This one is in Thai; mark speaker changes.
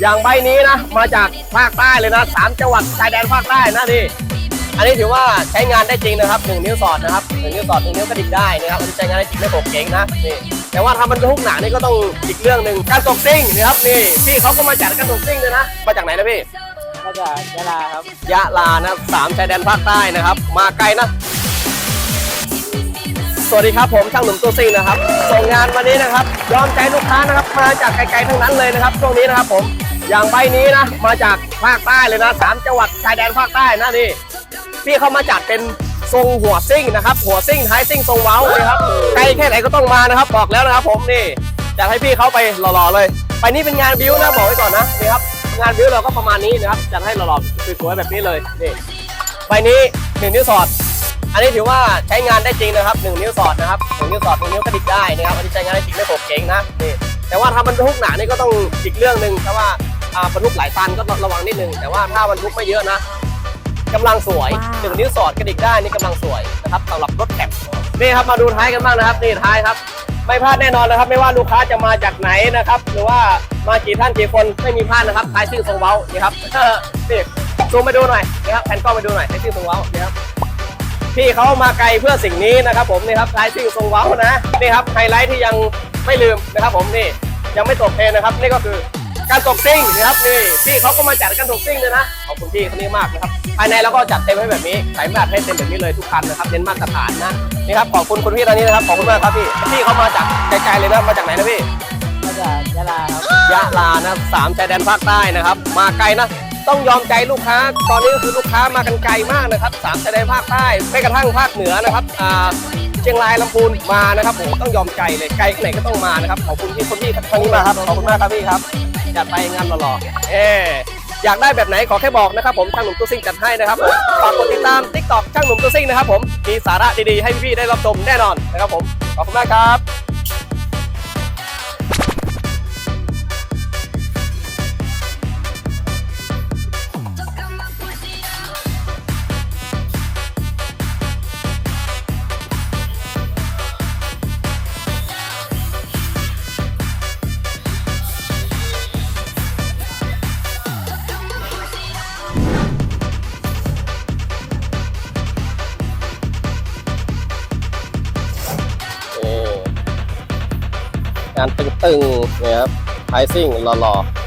Speaker 1: อย่างใบนี้นะ มาจากภาคใต้เลยนะสามจังหวัดชายแดนภาคใต้นะนี่อันนี้ถือว่าใช้งานได้จริงนะครับหนึ่งนิ้วสอดนะครับหนึ่งนิ้วสอดหนึ่งนิ้วกระดิกได้นะครับอันนี้ใช้งานได้จริงไม่โขกเก่งนะนี่แต่ว่าทำมันทุกหนานี่ก็ต้องอีกเรื่องหนึ่งการตกซิ่งนะครับนี่พี่เขาก็มาจัดการตกซิ่งด้วยนะมาจากไหนนะพี่
Speaker 2: ก็จะยะลาครับ
Speaker 1: ยะลานะสามชายแดนภาคใต้นะครับ มาไกลนะสวัสดีครับผมช่างหนุ่มตัวซิ่งนะครับส่งงานวันนี้นะครับยอมใจลูกค้านะครับมาจากไกลๆทั้งนั้นเลยนะครับช่วงนี้นะครับผม อย่างใบนี้นะ มาจากภาคใต้เลยนะสามจังหวัดชายแดนภาคใต้นะนี่พี่เขามาจัดเป็นทรงหัวซิ่งนะครับ หัวซิ่งท้ายซิ่งทรงเว้าเลยครับไกลแค่ไหนก็ต้องมานะครับบอกแล้วนะครับ ผมนี่จะให้พี่เขาไปหล่อๆเลย ไปนี่เป็นงานบิวนะบอกไว้ก่อนนะนี่ครับงานบิวเราก็ประมาณนี้นะครับจัดให้หล่อๆสวยๆแบบนี้เลยนี่ใบนี้หนึ่งนิ้วสอดอันนี้ถือว่าใช้งานได้จริงนะครับหนึ่งนิ้วสอดนะครับหนึ่งนิ้วสอดหนึ่งนิ้วกระดิกได้นะครับอันนี้ใช้งานได้จริงไม่โขกเก่งนะนี่แต่ว่าถ้าบรรทุกหนานี่ก็ต้องอีกเรื่องหนึ่งเพราะว่า บรรทุกหลายตันก็ต้องระวังนิดนึง แต่ว่าถ้าบรรทุกไม่เยอะนะกำลังสวยหนึ่งนิ้วสอดกระดิกได้นี่กำลังสวยนะครับสำหรับรถแคปนี่ครับมาดูท้ายกันบ้างนะครับนี่ท้ายครับ ไม่พลาดแน่นอนนะครับ ไม่ว่าลูกค้าจะมาจากไหนนะครับ หรือว่ามากี่ท่านกี่คนไม่มีพลาดนะครับท้ายซึ่งทรงเว้านี่ครับนี่ซูมไปดูหน่อยนะครับแผ่นกล้องไปดูหน่อยท้ายซึ่งทรงเว้านี่ครับพี่เขามาไกลเพื่อสิ่งนี้นะครับ ผมนี่ครับท้ายซิ่งทรงเว้านะนี่ครับไฮไลท์ที่ยังไม่ลืมนะครับ ผมนี่ยังไม่ตกเทรนนะครับ นี่ก็คือ การตกซิ่งนะครับนี่พี่เขาก็มาจัดการตกซิ่งเลยนะขอบคุณพี่คนนี้มากนะครับภายในเราก็จัดเต็มให้แบบนี้ใส่แบบให้เต็มแบบนี้เลยทุกคันนะครับเน้นมาตรฐานนะนี่ครับขอบคุณคุณพี่ตอนนี้นะครับขอบคุณมากครับพี่พี่เขามาจากไกลๆเลยนะมาจากไหนนะพี่
Speaker 2: ก็จะยะลาครับ
Speaker 1: ยะลานะสามชายแดนภาคใต้นะครับ มาไกลนะต้องยอมใจลูกค้า ตอนนี้ก็คือลูกค้ามากันไกลมากนะครับสามชายแดนภาคใต้ไม่กระทั่งภาคเหนือนะครับอ่าเชียงรายลำพูนมานะครับผมต้องยอมใจเลยไกลแค่ไหนก็ต้องมานะครับขอบคุณที่คนที่ท่านนี้มาครับขอบคุณมากครับพี่ครับ จัดไปงานหล่อๆเอออยากได้แบบไหนขอแค่บอกนะครับผมช่างหนุ่มตัวซิ่งจัดให้นะครับฝากกดติดตามทิกต็อกช่างหนุ่มตัวซิ่งนะครับผมมีสาระดีๆให้พี่ๆได้รับชมแน่นอนนะครับผมขอบคุณมากครับ การตึงๆนะครับไพซิ่งหล่อๆ